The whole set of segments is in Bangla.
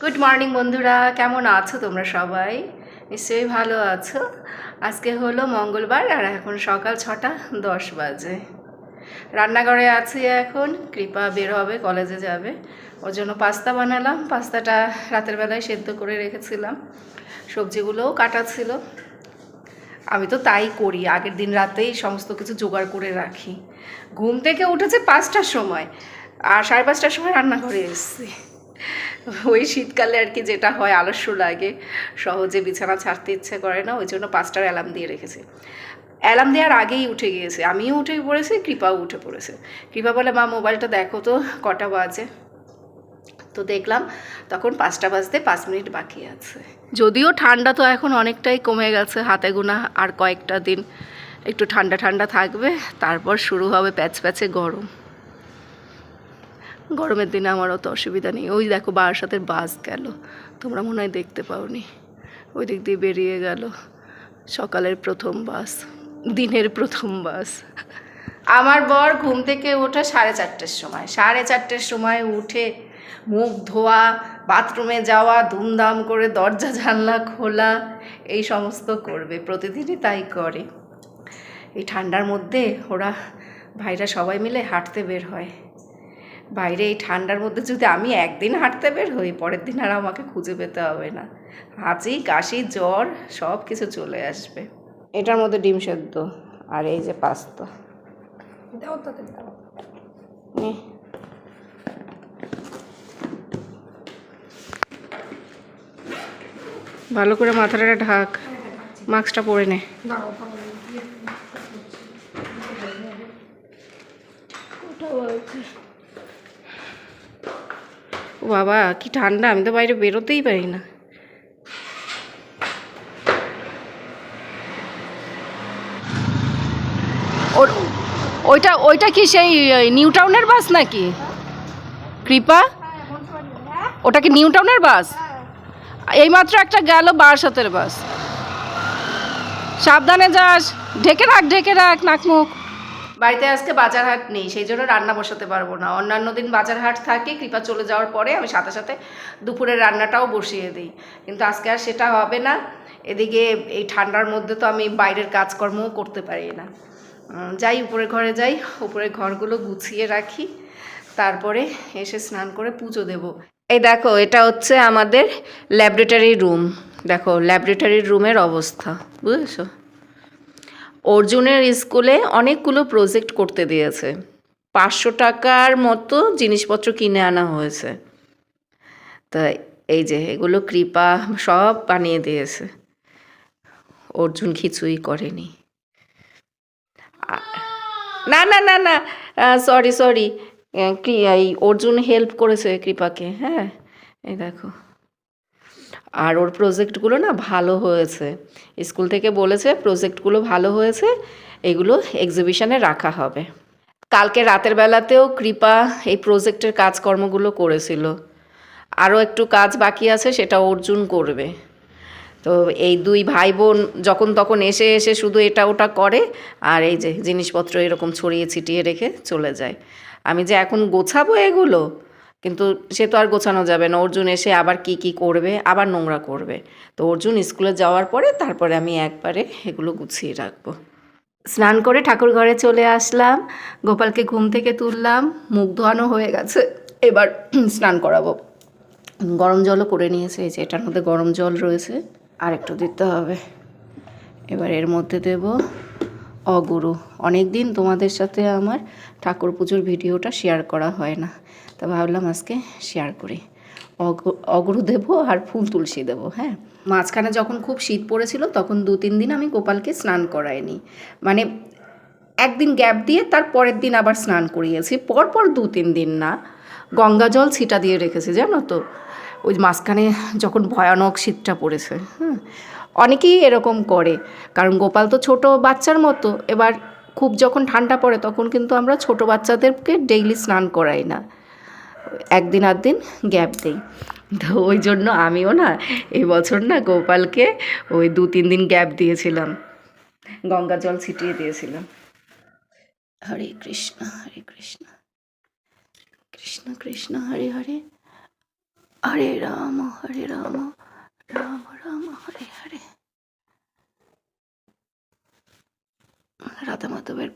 গুড মর্নিং বন্ধুরা। কেমন আছো তোমরা সবাই? নিশ্চয়ই ভালো আছো। আজকে হলো মঙ্গলবার আর এখন সকাল ছটা দশ বাজে। রান্নাঘরে আছি এখন। কৃপা বের হবে, কলেজে যাবে। ওর জন্য পাস্তা বানালাম। পাস্তাটা রাতের বেলায় সেদ্ধ করে রেখেছিলাম। সবজিগুলোও কাটা ছিল। আমি তো তাই করি। আগের দিন রাতেই সমস্ত কিছু জোগাড় করে রাখি। ঘুম থেকে উঠেছে পাঁচটার সময়। আর সাড়ে পাঁচটার সময় রান্নাঘরে এসেছি। ওই শীতকালে আর কি যেটা হয়, আলস্য লাগে। সহজে বিছানা ছাড়তে ইচ্ছে করে না, ওই জন্য পাঁচটার অ্যালার্ম দিয়ে রেখেছি। অ্যালার্ম দেওয়ার আগেই উঠে গিয়েছে। আমিও উঠে পড়েছি, কৃপাও উঠে পড়েছে। কৃপা বলে, মা, মোবাইলটা দেখো তো, কটা বাজে? তো দেখলাম, তখন পাঁচটা বাজতে পাঁচ মিনিট বাকি আছে। যদিও ঠান্ডা তো এখন অনেকটাই কমে গেছে, হাতে গোনা আর কয়েকটা দিন। একটু ঠান্ডা ঠান্ডা থাকবে, তারপর শুরু হবে প্যাচ প্যাচে গরম। গরমের দিনে আমার অত অসুবিধা নেই। ওই দেখো বারাসাতের বাস গেল। তোমরা মনে হয় দেখতে পাওনি। ওই দিক দিয়ে বেরিয়ে গেল। সকালের প্রথম বাস, দিনের প্রথম বাস। আমার বর ঘুম থেকে ওঠে সাড়ে চারটের সময়। সাড়ে চারটের সময় উঠে মুখ ধোয়া, বাথরুমে যাওয়া, ধুমধাম করে দরজা, জানলা খোলা, এই সমস্ত করবে। প্রতিদিনই তাই করে। এই ঠান্ডার মধ্যে ওরা ভাইরা সবাই মিলে হাঁটতে বের হয়। বাইরে এই ঠান্ডার মধ্যে যদি আমি একদিন হাঁটতে বের হই পরের দিন আর আমাকে খুঁজে পেতে হবে না। হাঁচি কাশি জ্বর সব কিছু চলে আসবে। এটার মধ্যে ডিম সেদ্ধ আর এই যে পাস্তা। দাও ভালো করে মাথাটা ঢাক। মাস্কটা পরে নে। দাও দাও। ও বাবা, কি ঠান্ডা, আমি তো বাইরে বেরোতেই পারি না। ওইটা ওইটা কি সেই নিউ টাউনের বাস নাকি? কৃপা? ওটা কি নিউ টাউনের বাস? এইমাত্র একটা গেল বারাসাতের বাস। সাবধানে যাস, ঢেকে রাখ ঢেকে রাখ, নাক মুখ। বাড়িতে আজকে বাজার হাট নেই, সেই জন্য রান্না বসাতে পারব না। অন্যান্য দিন বাজার হাট থাকে, কৃপা চলে যাওয়ার পরে আমি সাথে সাথে দুপুরের রান্নাটাও বসিয়ে দিই। কিন্তু আজকে আর সেটা হবে না। এদিকে এই ঠান্ডার মধ্যে তো আমি বাইরের কাজকর্মও করতে পারি না। যাই উপরের ঘরে যাই উপরের ঘরগুলো গুছিয়ে রাখি। তারপরে এসে স্নান করে পুজো দেব। এই দেখো, এটা হচ্ছে আমাদের ল্যাবরেটরি রুম। দেখো, ল্যাবরেটরি রুমের অবস্থা, বুঝেছ? অর্জুনের স্কুলে অনেকগুলো প্রজেক্ট করতে দিয়েছে। পাঁচশো টাকার মতো জিনিসপত্র কিনে আনা হয়েছে। তা এই যে এগুলো কৃপা সব বানিয়ে দিয়েছে। অর্জুন কিছুই করেনি। না না না না সরি সরি এই অর্জুন হেল্প করেছে কৃপাকে হ্যাঁ এই দেখো। আর ওর প্রজেক্টগুলো না ভালো হয়েছে। স্কুল থেকে বলেছে প্রজেক্টগুলো ভালো হয়েছে, এগুলো এক্সিবিশনে রাখা হবে। কালকে রাতের বেলাতেও কৃপা এই প্রজেক্টের কাজকর্মগুলো করেছিল। আরও একটু কাজ বাকি আছে, সেটা অর্জুন করবে। তো এই দুই ভাই বোন যখন তখন এসে এসে শুধু এটা ওটা করে, আর এই যে জিনিসপত্র এরকম ছড়িয়ে ছিটিয়ে রেখে চলে যায়। আমি যে এখন গোছাবো এগুলো? কিন্তু সে তো আর গোছানো যাবে না। অর্জুন এসে আবার কি কি করবে? আবার নোংরা করবে। তো অর্জুন স্কুলে যাওয়ার পরে তারপরে আমি একবারে এগুলো গুছিয়ে রাখব। স্নান করে ঠাকুর ঘরে চলে আসলাম। গোপালকে ঘুম থেকে তুললাম। মুখ ধোয়ানো হয়ে গেছে। এবার স্নান করাবো। গরম জলও করে নিয়েছে। এই যে এটার মধ্যে গরম জল রয়েছে। আর একটু দিতে হবে। এবার এর মধ্যে দেব অগুরু। অনেক দিন তোমাদের সাথে আমার ঠাকুর পুজোর ভিডিওটা শেয়ার করা হয় না। তা ভাবলাম আজকে শেয়ার করি। অগ- অগুরু দেবো আর ফুল তুলসী দেবো হ্যাঁ? মাঝখানে যখন খুব শীত পড়েছিল, তখন দু তিন দিন আমি গোপালকে স্নান করাইনি। মানে একদিন গ্যাপ দিয়ে তার পরের দিন আবার স্নান করিয়েছি। পরপর দু তিন দিন না, গঙ্গা জল ছিটা দিয়ে রেখেছি, জানো তো? ওই মাঝখানে যখন ভয়ানক শীতটা পড়েছে হ্যাঁ অনেকেই এরকম করে, কারণ গোপাল তো ছোট বাচ্চার মতো। এবার খুব যখন ঠান্ডা পড়ে, তখন কিন্তু আমরা ছোট বাচ্চাদেরকে ডেইলি স্নান করাই না। একদিন আধ দিন গ্যাপ দিই। তো ওই জন্য আমিও না এই বছর না গোপালকে ওই দু তিন দিন গ্যাপ দিয়েছিলাম। গঙ্গা জল ছিটিয়ে দিয়েছিলাম। হরে কৃষ্ণ হরে কৃষ্ণ। কৃষ্ণ কৃষ্ণ, হরে হরে। হরে রাম হরে রাম রাম রাম, হরে হরে। রাধা মাধবের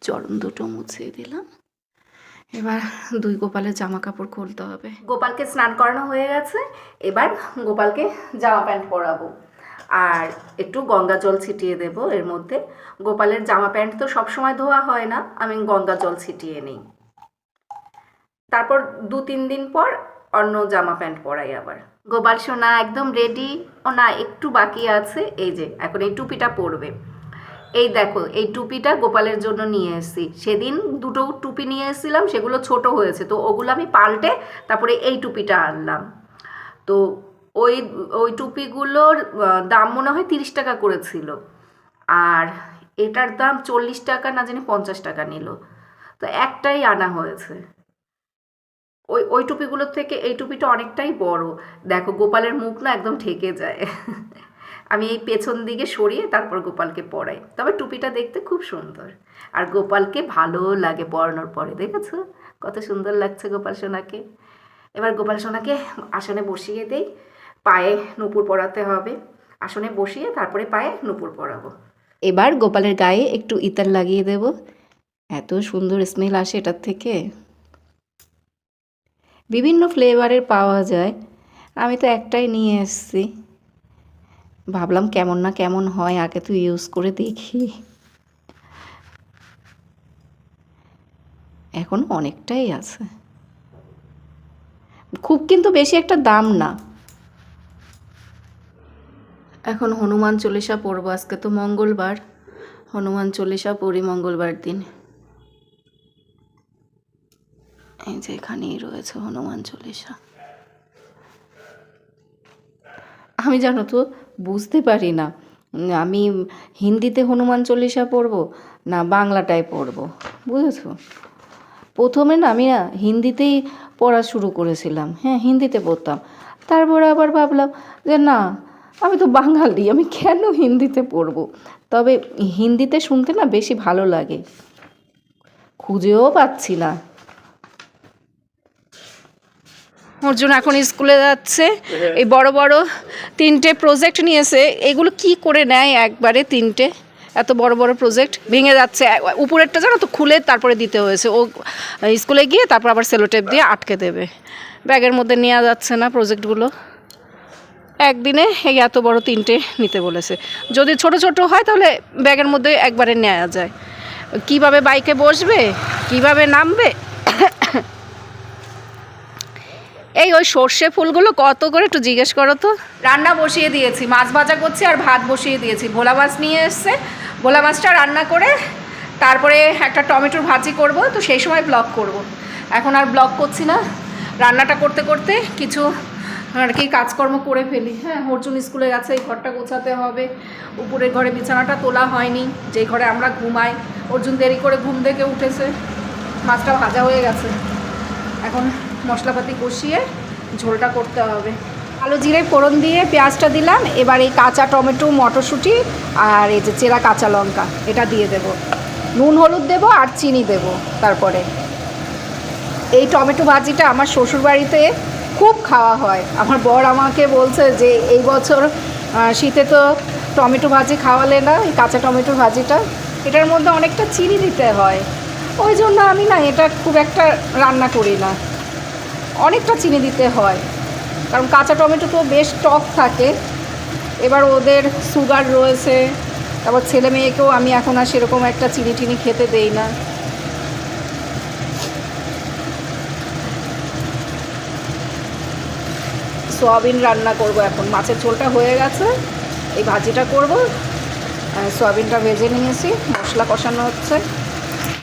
চরণ দুটো মুছে দিলাম। এবার দুই গোপালের জামা কাপড় খুলতে হবে। গোপালকে স্নান করানো হয়ে গেছে, এবার গোপালকে জামা প্যান্ট পরাবো। আর একটু গঙ্গা জল ছিটিয়ে দেব, এর মধ্যে। গোপালের জামা প্যান্ট তো সবসময় ধোয়া হয় না, আমি গঙ্গা জল ছিটিয়ে নিই। তারপর দু তিন দিন পর অন্য জামা প্যান্ট পরাই আবার। গোপাল সোনা একদম রেডি ও না একটু বাকি আছে, এই যে, এখন এই টুপিটা পরবে। এই দেখো, এই টুপিটা গোপালের জন্য নিয়ে এসেছি। সেদিন দুটো টুপি নিয়ে এসেছিলাম, সেগুলো ছোট হয়েছে। তো ওগুলো আমি পাল্টে তারপরে এই টুপিটা আনলাম। তো ওই ওই টুপিগুলোর দাম মনে হয় তিরিশ টাকা করেছিল। আর এটার দাম চল্লিশ টাকা, না জানি পঞ্চাশ টাকা নিল। তো একটাই আনা হয়েছে। ওই ওই টুপিগুলোর থেকে এই টুপিটা অনেকটাই বড়। দেখো, গোপালের মুখ না একদম ঠেকে যায়। আমি এই পেছন দিকে সরিয়ে তারপর গোপালকে পরাই তবে টুপিটা দেখতে খুব সুন্দর। আর গোপালকে ভালো লাগে পরানোর পরে, দেখেছ? কত সুন্দর লাগছে গোপাল সোনাকে। এবার গোপাল সোনাকে আসনে বসিয়ে দেই। পায়ে নুপুর পরাতে হবে। আসনে বসিয়ে তারপরে পায়ে নুপুর পরাবো। এবার গোপালের গায়ে একটু ইতার লাগিয়ে দেব। এত সুন্দর স্মেল আসে এটার থেকে। বিভিন্ন ফ্লেভারের পাওয়া যায়। আমি তো একটাই নিয়ে এসেছি। ভাবলাম কেমন না কেমন হয়, আগে তো ইউজ করে দেখি। এখন অনেকটাই আছে। খুব কিন্তু বেশি একটা দাম না। এখন হনুমান চল্লিশা পড়ব, আজকে তো মঙ্গলবার। হনুমান চল্লিশা পড়ি, মঙ্গলবার দিন। এই যে এখানেই রয়েছে হনুমান চল্লিশা। আমি জানো তো বুঝতে পারি না। আমি হিন্দিতে হনুমান চল্লিশা পড়ব না বাংলাটায় পড়ব, বুঝেছ? প্রথমে না আমি না হিন্দিতেই পড়া শুরু করেছিলাম হ্যাঁ হিন্দিতে পড়তাম। তারপরে আবার ভাবলাম যে না, আমি তো বাঙালি, আমি কেন হিন্দিতে পড়ব? তবে হিন্দিতে শুনতে না বেশি ভালো লাগে। খুঁজেও পাচ্ছি না। অর্জুন এখন স্কুলে যাচ্ছে। এই বড় বড় তিনটে প্রজেক্ট নিয়েছে। এগুলো কি করে নেয় একবারে তিনটে? এত বড় বড় প্রজেক্ট ভেঙে যাচ্ছে। উপরেরটা জানো তো খুলে তারপরে দিতে হয়েছে। ও স্কুলে গিয়ে তারপর আবার সেলোটেপ দিয়ে আটকে দেবে। ব্যাগের মধ্যে নেওয়া যাচ্ছে না প্রজেক্টগুলো একদিনে এই এত বড় তিনটে নিতে বলেছে। যদি ছোট ছোট হয় তাহলে ব্যাগের মধ্যে একবারে নেওয়া যায়। কীভাবে বাইকে বসবে? কীভাবে নামবে? এই ওই সর্ষে ফুলগুলো কত করে একটু জিজ্ঞেস করো তো। রান্না বসিয়ে দিয়েছি, মাছ ভাজা করছি আর ভাত বসিয়ে দিয়েছি। ভোলা মাছ নিয়ে এসছে। ভোলা মাছটা রান্না করে তারপরে একটা টমেটোর ভাজি করব, তো সেই সময় ব্লগ করব। এখন আর ব্লগ করছি না। রান্নাটা করতে করতে কিছু আর কি কাজকর্ম করে ফেলি। হ্যাঁ অর্জুন স্কুলে গেছে, এই ঘরটা গোছাতে হবে। উপরের ঘরে বিছানাটা তোলা হয়নি যেই ঘরে আমরা ঘুমাই। অর্জুন দেরি করে ঘুম থেকে উঠেছে। মাছটা ভাজা হয়ে গেছে। এখন মশলাপাতি কষিয়ে ঝোলটা করতে হবে। আলু জিরে ফোড়ন দিয়ে পেঁয়াজটা দিলাম, এবার এই কাঁচা টমেটো, মটরশুঁটি আর এই যে চেরা কাঁচা লঙ্কা, এটা দিয়ে দেব। নুন, হলুদ দেব আর চিনি দেব তারপরে। এই টমেটো ভাজিটা আমার শ্বশুরবাড়িতে খুব খাওয়া হয়। আমার বর আমাকে বলছে যে এই বছর শীতে তো টমেটো ভাজি খাওয়ালে না, এই কাঁচা টমেটো ভাজিটা। এটার মধ্যে অনেকটা চিনি দিতে হয়। ওই জন্য আমি না এটা খুব একটা রান্না করি না। অনেকটা চিনি দিতে হয়। কারণ কাঁচা টমেটো তো বেশ টক থাকে। এবার ওদের সুগার রয়েছে। তারপর ছেলে মেয়েকেও আমি এখন আর সেরকম একটা চিনি টিনি খেতে দেই না। সোয়াবিন রান্না করব এখন। মাছের ঝোলটা হয়ে গেছে। এই ভাজিটা করব। সোয়াবিনটা ভেজে নিয়েছি। মশলা কষানো হচ্ছে।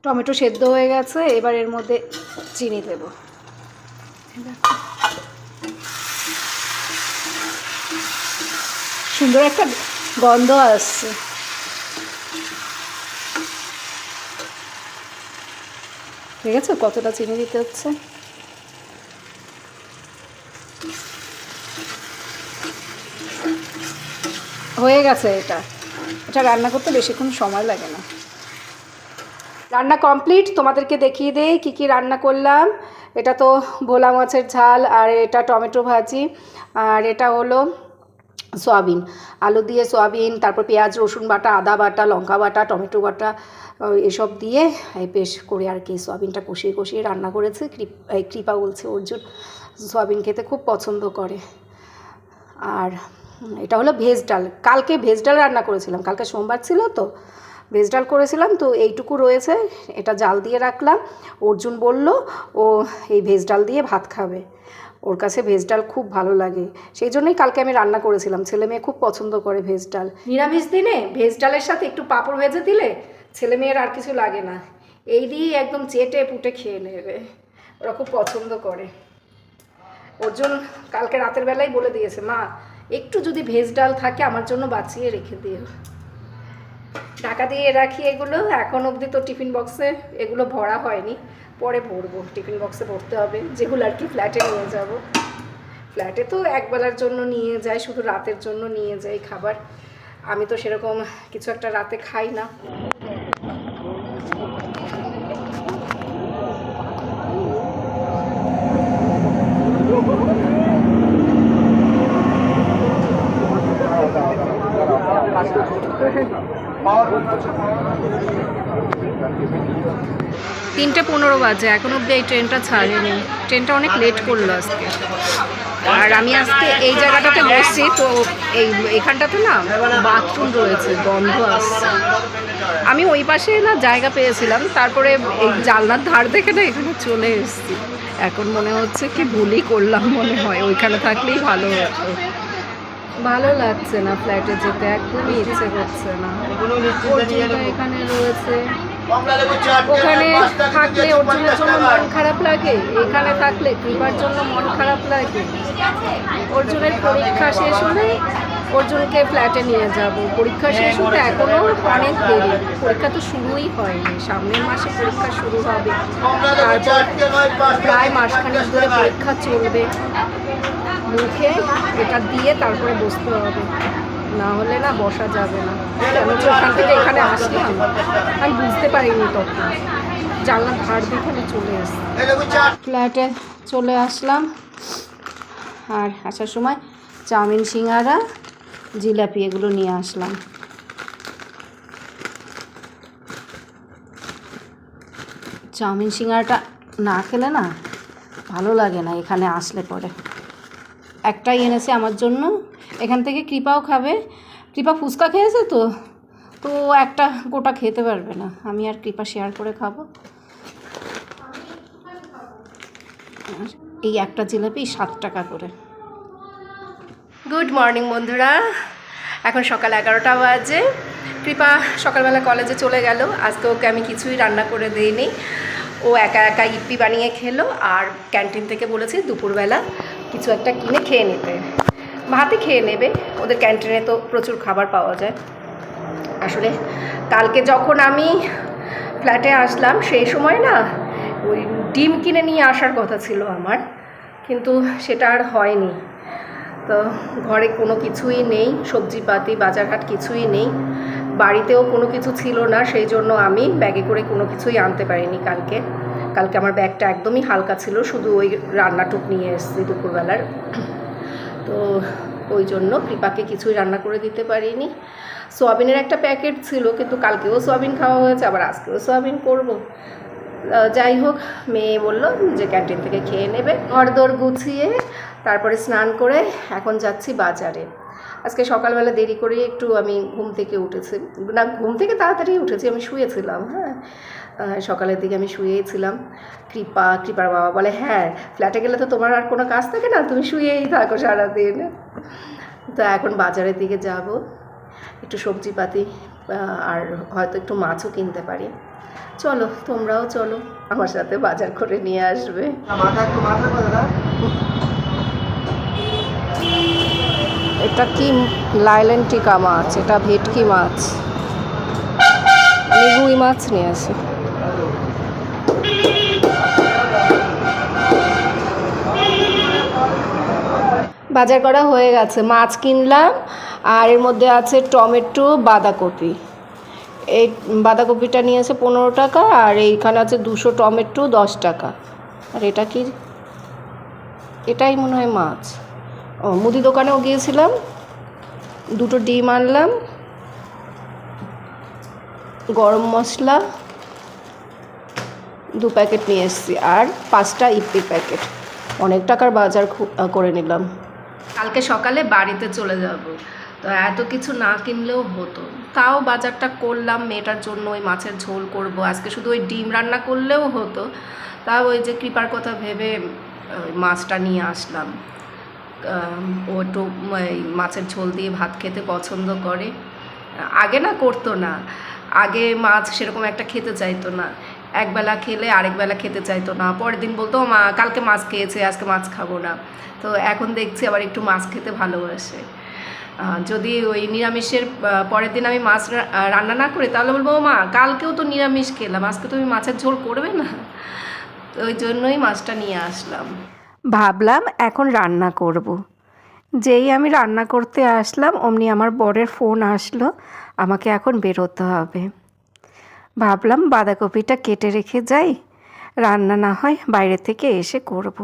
টমেটো সেদ্ধ হয়ে গেছে। এবার এর মধ্যে চিনি দেব। সুন্দর একটা গন্ধ আসছে। ঠিক আছে কতটা চিনি দিতে হচ্ছে? হয়ে গেছে এটা। এটা রান্না করতে বেশিক্ষণ সময় লাগে না। রান্না কমপ্লিট। তোমাদেরকে দেখিয়ে দেই কী কী রান্না করলাম। এটা তো ভোলা মাছের ঝাল আর এটা টমেটো ভাজি। আর এটা হলো সয়াবিন। আলু দিয়ে সয়াবিন, তারপর পেঁয়াজ, রসুন বাটা, আদা বাটা, লঙ্কা বাটা, টমেটো বাটা এসব দিয়ে বেশ করে আর কি সয়াবিনটা কষিয়ে কষিয়ে রান্না করেছে। কৃপা বলছে অর্জুন। সয়াবিন খেতে খুব পছন্দ করে। আর এটা হলো ভেজ ডাল। কালকে ভেজ ডাল রান্না করেছিলাম। কালকে সোমবার ছিল তো। ভেজ ডাল করেছিলাম, তো এইটুকু রয়েছে, এটা জাল দিয়ে রাখলাম। অর্জুন বলল, ও এই ভেজ ডাল দিয়ে ভাত খাবে। ওর কাছে ভেজ ডাল খুব ভালো লাগে। সেই জন্যই কালকে আমি রান্না করেছিলাম। ছেলে মেয়ে খুব পছন্দ করে ভেজ ডাল নিরামিষ দিনে ভেজ ডালের সাথে একটু পাঁপড় ভেজে দিলে ছেলে মেয়ের আর কিছু লাগে না। এই দিয়ে একদম চেটে পুটে খেয়ে নেবে। ওরা খুব পছন্দ করে। অর্জুন কালকে রাতের বেলায় বলে দিয়েছে, মা, একটু যদি ভেজ ডাল থাকে আমার জন্য বাঁচিয়ে রেখে দিও। ঢাকা দিয়ে রাখি এগুলো, এখন অবধি তো টিফিন বক্সে এগুলো ভরা হয়নি। পরে ভরবো, টিফিন বক্সে ভরতে হবে। যেগুলো আর কি ফ্ল্যাটে নিয়ে যাব। ফ্ল্যাটে তো একবেলার জন্য নিয়ে যাই, শুধু রাতের জন্য নিয়ে যাই খাবার। আমি তো সেরকম কিছু একটা রাতে খাই না। তিনটে পনেরো বাজে, এখন অব্দি এই ট্রেনটা ছাড়েনি। ট্রেনটা অনেক লেট করল আজকে। আর আমি আজকে এই জায়গাটাতে বসছি, তো এই এখানটাতে না বাথরুম রয়েছে, গন্ধ আসছে। আমি ওই পাশে না জায়গা পেয়েছিলাম, তারপরে এই জানলার ধার দেখে না এখানে চলে এসেছি। এখন মনে হচ্ছে কি ভুলই করলাম মনে হয়, ওইখানে থাকলেই ভালো হতো। ভালো লাগছে না ফ্ল্যাটে যেতে একদমই ইচ্ছে করছে না। এখানে রয়েছে। ওখানে থাকলে অর্জুনের জন্য মন খারাপ লাগে এখানে থাকলে কৃপার জন্য মন খারাপ লাগে। অর্জুনের পরীক্ষা শেষ হলে অর্জুনকে ফ্ল্যাটে নিয়ে যাব। পরীক্ষা শেষ হতে এখনও অনেক দেরি। পরীক্ষা তো শুরুই হয়নি। সামনের মাসে পরীক্ষা শুরু হবে। তারপর প্রায় মাসখানেক ধরে পরীক্ষা চলবে। মুখে এটা দিয়ে তারপরে বসতে হবে। না হলে না বসা যাবে না। ওখান থেকে এখানে আসলাম। আমি বুঝতে পারিনি তখন। জানলার ধার দিয়ে আমি চলে এসেছি। ফ্ল্যাটে চলে আসলাম। আর আসার সময় চাউমিন, সিঙ্গারা, জিলাপি এগুলো নিয়ে আসলাম। চাউমিন, সিঙ্গারাটা না খেলে না ভালো লাগে না এখানে আসলে পরে। একটাই এনেছে আমার জন্য। এখান থেকে কৃপাও খাবে। কৃপা ফুচকা খেয়েছে তো? তো একটা গোটা খেতে পারবে না। আমি আর কৃপা শেয়ার করে খাব। এই একটা জিলাপি সাত টাকা করে। গুড মর্নিং বন্ধুরা। এখন সকাল এগারোটা বাজে। কৃপা সকালবেলা কলেজে চলে গেল। আজকে ওকে আমি কিছুই রান্না করে দিইনি। ও একা একা ইপি বানিয়ে খেলো। আর ক্যান্টিন থেকে বলেছি দুপুরবেলা কিছু একটা কিনে খেয়ে নিতে। ভাতে খেয়ে নেবে। ওদের ক্যান্টিনে তো প্রচুর খাবার পাওয়া যায়। আসলে কালকে যখন আমি ফ্ল্যাটে আসলাম, সেই সময় না ওই ডিম কিনে নিয়ে আসার কথা ছিল আমার। কিন্তু সেটা আর হয়নি। তো ঘরে কোনো কিছুই নেই, সবজিপাতি, বাজারঘাট কিছুই নেই। বাড়িতেও কোনো কিছু ছিল না, সেই জন্য আমি ব্যাগে করে কোনো কিছুই আনতে পারিনি কালকে। কালকে আমার ব্যাগটা একদমই হালকা ছিল, শুধু ওই রান্নাটুক নিয়ে এসেছি দুপুরবেলার। তো ওই জন্য কৃপাকে কিছুই রান্না করে দিতে পারিনি। সোয়াবিনের একটা প্যাকেট ছিল, কিন্তু কালকেও সোয়াবিন খাওয়া হয়েছে, আবার আজকেও সোয়াবিন করব। যাই হোক, মেয়ে বলল যে ক্যান্টিন থেকে খেয়ে নেবে। ঘর দর গুছিয়ে তারপরে স্নান করে এখন যাচ্ছি বাজারে। আজকে সকালবেলা দেরি করে একটু আমি ঘুম থেকে উঠেছি। না, ঘুম থেকে তাড়াতাড়ি উঠেছি, আমি শুয়েছিলাম হ্যাঁ। সকালের দিকে আমি শুয়েছিলাম কৃপা কৃপার বাবা বলে হ্যাঁ ফ্ল্যাটে গেলে তো তোমার আর কোনো কাজ থাকে না তুমি শুয়েই থাকো সারাদিন। তো এখন বাজারের দিকে যাব একটু সবজিপাতি আর হয়তো একটু মাছও কিনতে পারি। চলো তোমরাও চলো আমার সাথে বাজার করে নিয়ে আসবে। এটা কি লাইলেন্টিকা মাছ? এটা ভেটকি মাছ। আমি রুই মাছ নিয়ে আসি। বাজার করা হয়ে গেছে। মাছ কিনলাম, আর এর মধ্যে আছে টমেটো, বাঁধাকপি। এই বাঁধাকপিটা নিয়েছে পনেরো টাকা, আর এইখানে আছে দুশো টমেটো, দশ টাকা। আর এটা কি? এটাই মনে হয় মাছ। ও, মুদি দোকানেও গিয়েছিলাম, দুটো ডিম আনলাম, গরম মশলা, দু প্যাকেট নিয়ে এসেছি, আর পাঁচটা ইপি প্যাকেট। অনেক টাকার বাজার করে নিলাম। কালকে সকালে বাড়িতে চলে যাব। তো এত কিছু না কিনলেও হতো। তাও বাজারটা করলাম, মেয়েটার জন্য ওই মাছের ঝোল করব। আজকে শুধু ওই ডিম রান্না করলেও হতো। তাও ওই যে কৃপার কথা ভেবে মাছটা নিয়ে আসলাম। ও একটু মাছের ঝোল দিয়ে ভাত খেতে পছন্দ করে। আগে না করতো না। আগে মাছ সেরকম একটা খেতে চাইতো না। একবেলা খেলে আরেক বেলা খেতে চাইতো না। পরের দিন বলতো, মা, কালকে মাছ খেয়েছে, আজকে মাছ খাব না। তো এখন দেখছি আবার একটু মাছ খেতে ভালোবাসে। যদি ওই নিরামিষের পরের দিন আমি মাছ রান্না না করি, তাহলে বলব "ও মা, কালকেও তো নিরামিষ খেলাম, আজকে তুমি মাছের ঝোল করবে না? তো ওই জন্যই মাছটা নিয়ে আসলাম। ভাবলাম এখন রান্না করব। যেই আমি রান্না করতে আসলাম, অমনি আমার বরের ফোন আসলো, আমাকে এখন বেরোতে হবে। ভাবলাম বাঁধাকপিটা কেটে রেখে যাই। রান্না না হয় বাইরে থেকে এসে করব।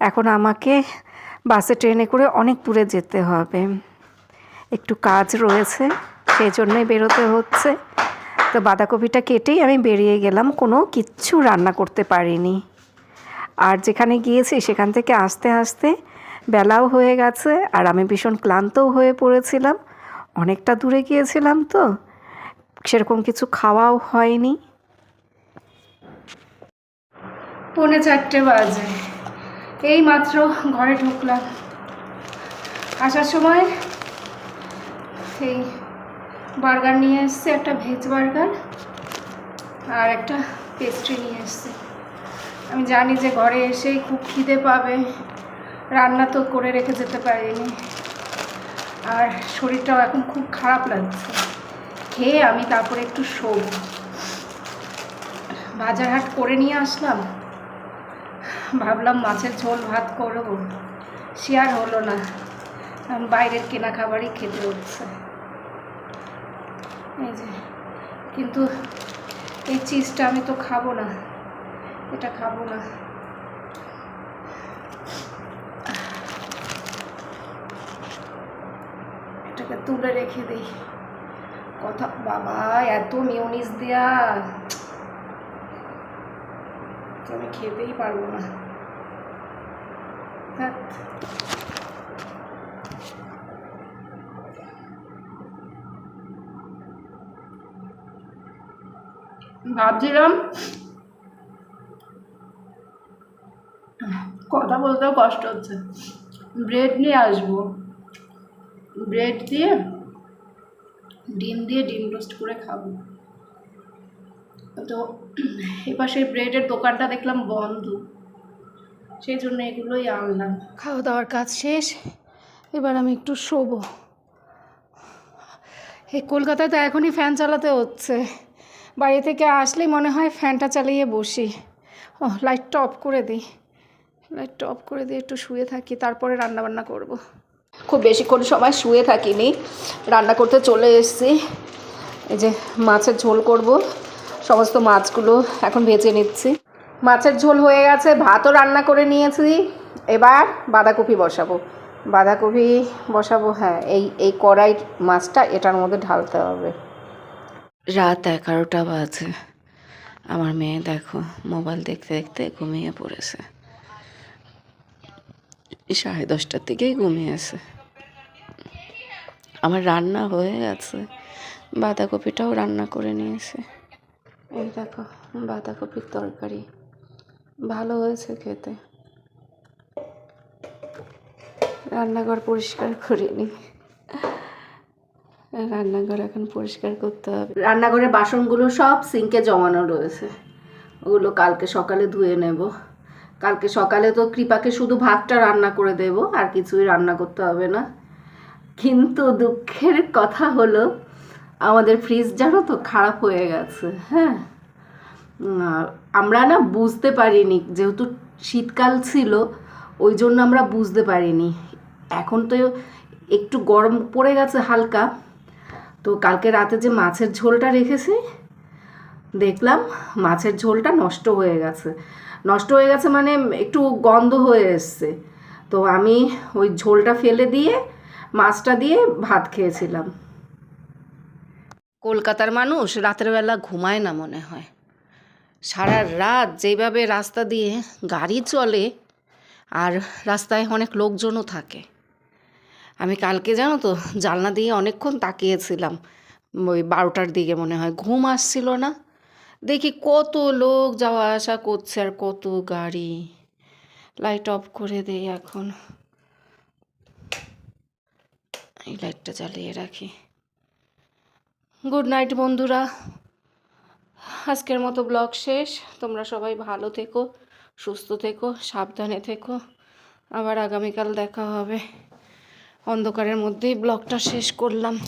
এখন আমাকে বাসে ট্রেনে করে অনেক দূরে যেতে হবে। একটু কাজ রয়েছে সেই জন্যই বেরোতে হচ্ছে। তো বাঁধাকপিটা কেটেই আমি বেরিয়ে গেলাম, কোনো কিচ্ছু রান্না করতে পারিনি। আর যেখানে গিয়েছি সেখান থেকে আসতে আসতে বেলাও হয়ে গেছে, আর আমি ভীষণ ক্লান্তও হয়ে পড়েছিলাম। অনেকটা দূরে গিয়েছিলাম তো সেরকম কিছু খাওয়াও হয়নি। পৌনে চারটে বাজে। এই মাত্র ঘরে ঢুকলাম। আসার সময় এই বার্গার নিয়ে এসছে, একটা ভেজ বার্গার আর একটা পেস্ট্রি নিয়ে এসছে। আমি জানি যে ঘরে এসেই খুব খিদে পাবে। রান্না তো করে রেখে যেতে পারিনি। আর শরীরটাও এখন খুব খারাপ লাগছে। খেয়ে আমি তারপরে একটু শোব। বাজার হাট করে নিয়ে আসলাম। ভাবলাম মাছের ঝোল ভাত করব। সে আর হলো না। বাইরের কেনা খাবারই খেতে হচ্ছে। এই যে, কিন্তু এই চিজটা আমি তো খাব না। এটা খাব না। এটাকে তুলে রেখে দিই। কথা, বাবা, এত মিউনিস দেয়া। আমি খেতেই পারব না। ধ্যাৎ। ভাবছিলাম কথা বলতেও কষ্ট হচ্ছে। ব্রেড নিয়ে আসব। ব্রেড দিয়ে ডিম দিয়ে ডিম রোস্ট করে খাব। তো এপাশে ব্রেডের দোকানটা দেখলাম বন্ধ। সেই জন্য এগুলোই আনলাম। খাওয়া দাওয়ার কাজ শেষ। এবার আমি একটু শোবো। এই কলকাতায় তো এখনই ফ্যান চালাতে হচ্ছে। বাড়ি থেকে আসলেই মনে হয় ফ্যানটা চালিয়ে বসি। ও লাইটটা অফ করে দিই। লাইটটা অফ করে দিয়ে একটু শুয়ে থাকি, তারপরে রান্না বান্না করব। খুব বেশিক্ষণ সময় শুয়ে থাকিনি। রান্না করতে চলে এসেছি। এই যে মাছের ঝোল করব। সমস্ত মাছগুলো এখন ভেজে নিচ্ছি। মাছের ঝোল হয়ে গেছে, ভাতও রান্না করে নিয়েছি। এবার বাঁধাকপি বসাবো। বাঁধাকপি বসাবো হ্যাঁ এই এই কড়াই মাছটা এটার মধ্যে ঢালতে হবে। রাত এগারোটা বাজে। আমার মেয়ে দেখো, মোবাইল দেখতে দেখতে ঘুমিয়ে পড়েছে। সাড়ে দশটার দিকেই ঘুমিয়েছে আমার রান্না হয়ে গেছে। বাঁধাকপিটাও রান্না করে নিয়েছে। এই দেখো, বাঁধাকপির তরকারি। ভালো হয়েছে খেতে। রান্নাঘর পরিষ্কার করিনি রান্নাঘর এখন পরিষ্কার করতে হবে। রান্নাঘরের বাসনগুলো সব সিঙ্কে জমানো রয়েছে। ওগুলো কালকে সকালে ধুয়ে নেব। কালকে সকালে তো কৃপাকে শুধু ভাতটা রান্না করে দেব, আর কিছুই রান্না করতে হবে না। কিন্তু দুঃখের কথা হলো, আমাদের ফ্রিজ জানো তো খারাপ হয়ে গেছে হ্যাঁ? আমরা না বুঝতে পারিনি, যেহেতু শীতকাল ছিল, ওই জন্য আমরা বুঝতে পারিনি। এখন তো একটু গরম পড়ে গেছে হালকা, তো কালকে রাতে যে মাছের ঝোলটা রেখেছি, দেখলাম মাছের ঝোলটা নষ্ট হয়ে গেছে। নষ্ট হয়ে গেছে মানে একটু গন্ধ হয়ে এসছে। তো আমি ওই ঝোলটা ফেলে দিয়ে, মাছটা দিয়ে ভাত খেয়েছিলাম। কলকাতার মানুষ রাতের বেলা ঘুমায় না মনে হয়। সারা রাত যেভাবে রাস্তা দিয়ে গাড়ি চলে, আর রাস্তায় অনেক লোকজনও থাকে। আমি কালকে জানো তো, জানলা দিয়ে অনেকক্ষণ তাকিয়েছিলাম। ওই বারোটার দিকে মনে হয়, ঘুম আসছিল না। দেখি কত লোক যাওয়া আসা করছে আর কত গাড়ি। লাইট অফ করে দেই এখন। এই লাইটটা জ্বালিয়ে রাখি। গুড নাইট বন্ধুরা। আজকের মতো ব্লগ শেষ। তোমরা সবাই ভালো থেকো, সুস্থ থেকো, সাবধানে থেকো। আবার আগামীকাল দেখা হবে। অন্ধকারের মধ্যেই ব্লগটা শেষ করলাম।